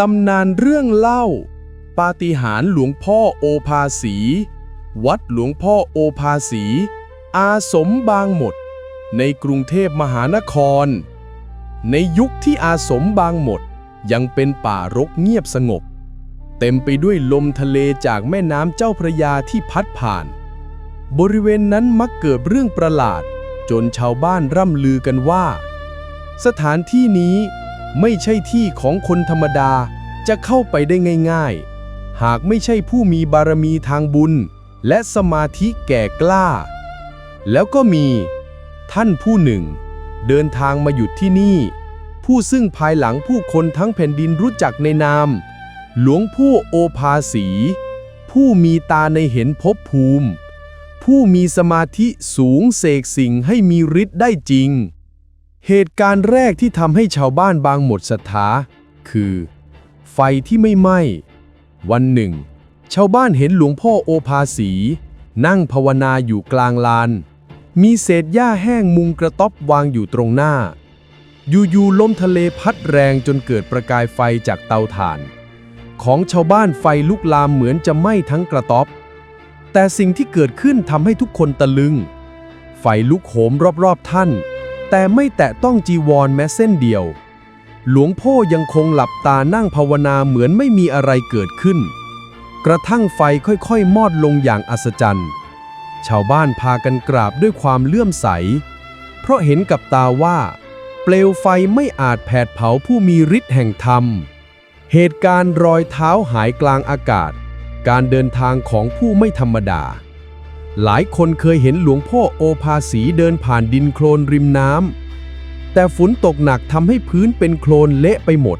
ตำนานเรื่องเล่า ปาฏิหาริย์หลวงพ่อโอภาสี วัดหลวงพ่อโอภาสี อาสมบางหมด ในกรุงเทพมหานคร ในยุคที่อาสมบางหมดยังเป็นป่ารกเงียบสงบ เต็มไปด้วยลมทะเลจากแม่น้ำเจ้าพระยาที่พัดผ่าน บริเวณนั้นมักเกิดเรื่องประหลาด จนชาวบ้านร่ำลือกันว่า สถานที่นี้ ไม่ใช่ที่ของคนธรรมดาจะเข้าไปได้ง่ายๆ หากไม่ใช่ผู้มีบารมีทางบุญ และสมาธิแก่กล้า แล้วก็มี ท่านผู้หนึ่ง เดินทางมาหยุดที่นี่ ผู้ซึ่งภายหลังผู้คนทั้งแผ่นดินรู้จักในนาม หลวงพ่โอภาสี ผู้มีตาในเห็นภพภูมิ ผู้มีสมาธิสูงเสกสิ่งให้มีฤทธิ์ได้จริง เหตุการณ์แรกที่ทำให้ชาวบ้านบางหมดศรัทธาคือ ไฟที่ไม่ไหม้ วันหนึ่ง ชาวบ้านเห็นหลวงพ่อโอภาสี นั่งภาวนาอยู่กลางลาน มีเศษหญ้าแห้งมุงกระต๊อบวางอยู่ตรงหน้า อยู่ๆลมทะเลพัดแรงจนเกิดประกายไฟจากเตาถ่าน ของชาวบ้านไฟลุกลามเหมือนจะไหม้ทั้งกระต๊อบ แต่สิ่งที่เกิดขึ้นทำให้ทุกคนตะลึง ไฟลุกโหมรอบๆท่าน แต่ไม่แตะต้องจีวรแม้เส้นเดียว หลวงพ่อยังคงหลับตานั่งภาวนาเหมือนไม่มีอะไรเกิดขึ้น กระทั่งไฟค่อยๆ มอดลงอย่างอัศจรรย์ ชาวบ้านพากันกราบด้วยความเลื่อมใส เพราะเห็นกับตาว่า เปลวไฟไม่อาจแผดเผาผู้มีฤทธิ์แห่งธรรม เหตุการณ์รอยเท้าหายกลางอากาศ การเดินทางของผู้ไม่ธรรมดา หลายคนเคยเห็นหลวงพ่อโอภาสีเดินผ่านดินโคลนริมน้ำ แต่ฝนตกหนักทำให้พื้นเป็นโคลนเละไปหมด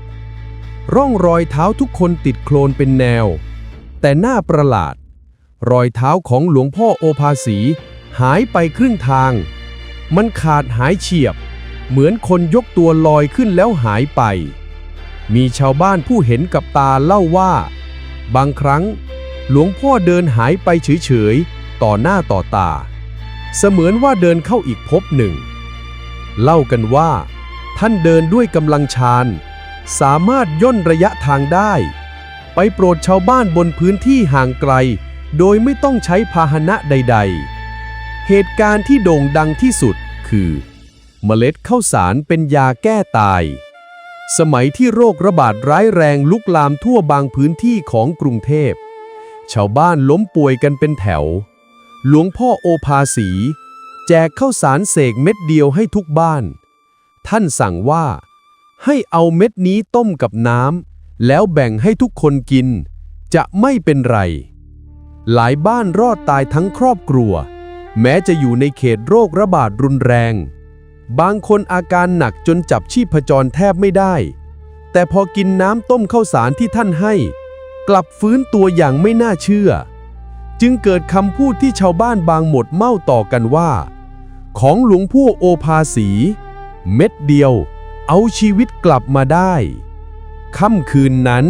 ร่องรอยเท้าทุกคนติดโคลนเป็นแนว แต่หน้าประหลาด รอยเท้าของหลวงพ่อโอภาสี หายไปครึ่งทาง มันขาดหายเฉียบ เหมือนคนยกตัวลอยขึ้นแล้วหายไป มีชาวบ้านผู้เห็นกับตาเล่าว่า บางครั้ง หลวงพ่อเดินหายไปเฉยๆ ต่อหน้าต่อตา เสมือนว่าเดินเข้าอีกภพหนึ่ง เล่ากันว่า ท่านเดินด้วยกำลังชาญสามารถย่นระยะทางได้ ไปโปรดชาวบ้านบนพื้นที่ห่างไกล โดยไม่ต้องใช้พาหนะใด ๆ เหตุการณ์ที่โด่งดังที่สุดคือ เมล็ดข้าวสารเป็นยาแก้ตาย สมัยที่โรคระบาดร้ายแรงลุกลามทั่วบางพื้นที่ของกรุงเทพ ชาวบ้านล้มป่วยกันเป็นแถว หลวงพ่อโอภาสี แจกข้าวสารเสกเม็ดเดียวให้ทุกบ้าน ท่านสั่งว่า ให้เอาเม็ดนี้ต้มกับน้ำแล้วแบ่งให้ทุกคนกิน จะไม่เป็นไร หลายบ้านรอดตายทั้งครอบครัว แม้จะอยู่ในเขตโรคระบาดรุนแรง บางคนอาการหนักจนจับชีพจรแทบไม่ได้ แต่พอกินน้ำต้มข้าวสารที่ท่านให้ กลับฟื้นตัวอย่างไม่น่าเชื่อ จึงเกิดคำพูดที่ชาวบ้านบางหมดเมาต่อกันว่า ของหลวงพ่อโอภาสี เม็ดเดียว เอาชีวิตกลับมาได้ค่ำคืนนั้น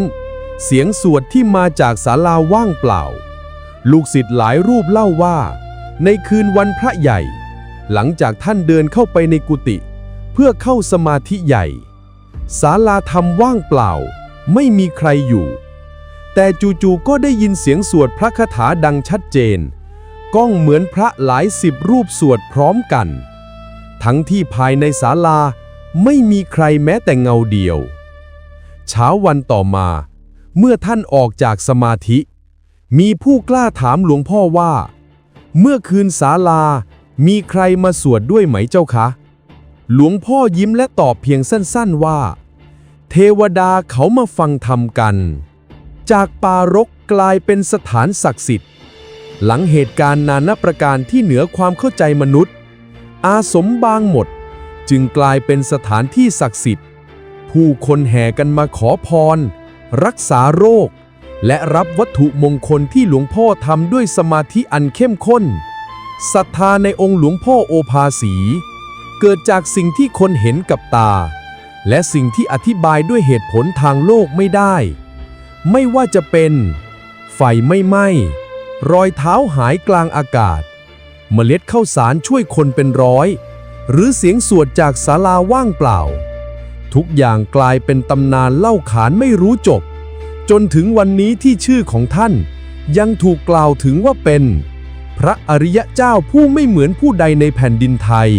เสียงสวดที่มาจากศาลาว่างเปล่า ลูกศิษย์หลายรูปเล่าว่า ในคืนวันพระใหญ่ หลังจากท่านเดินเข้าไปในกุฏิเพื่อเข้าสมาธิใหญ่ศาลาธรรมว่างเปล่า ไม่มีใครอยู่ แต่จู่ๆก็ได้ยินเสียงสวดพระคาถาดังชัดเจน ก้องเหมือนพระหลายสิบรูปสวดพร้อมกัน ทั้งที่ภายในศาลาไม่มีใครแม้แต่เงาเดียว เช้าวันต่อมา เมื่อท่านออกจากสมาธิ มีผู้กล้าถามหลวงพ่อว่า เมื่อคืนศาลา มีใครมาสวดด้วยไหมเจ้าคะ หลวงพ่อยิ้มและตอบเพียงสั้นๆว่า เทวดาเขามาฟังธรรมกัน จากปารกกลายเป็นสถานศักดิ์สิทธิ์ หลังเหตุการณ์นานาประการที่เหนือความเข้าใจมนุษย์ อาสมบางหมด จึงกลายเป็นสถานที่ศักดิ์สิทธิ์ ผู้คนแห่กันมาขอพร รักษาโรค และรับวัตถุมงคลที่หลวงพ่อทำด้วยสมาธิอันเข้มข้นศรัทธาในองค์หลวงพ่อโอภาสี เกิดจากสิ่งที่คนเห็นกับตา และสิ่งที่อธิบายด้วยเหตุผลทางโลกไม่ได้ ไม่ว่าจะเป็น ไฟไม่ไหม้ รอยเท้าหายกลางอากาศ เมล็ดข้าวสารช่วยคนเป็นร้อย หรือเสียงสวดจากศาลาว่างเปล่า ทุกอย่างกลายเป็นตำนานเล่าขานไม่รู้จบ จนถึงวันนี้ที่ชื่อของท่าน ยังถูกกล่าวถึงว่าเป็น พระอริยเจ้าผู้ไม่เหมือนผู้ใดในแผ่นดินไทย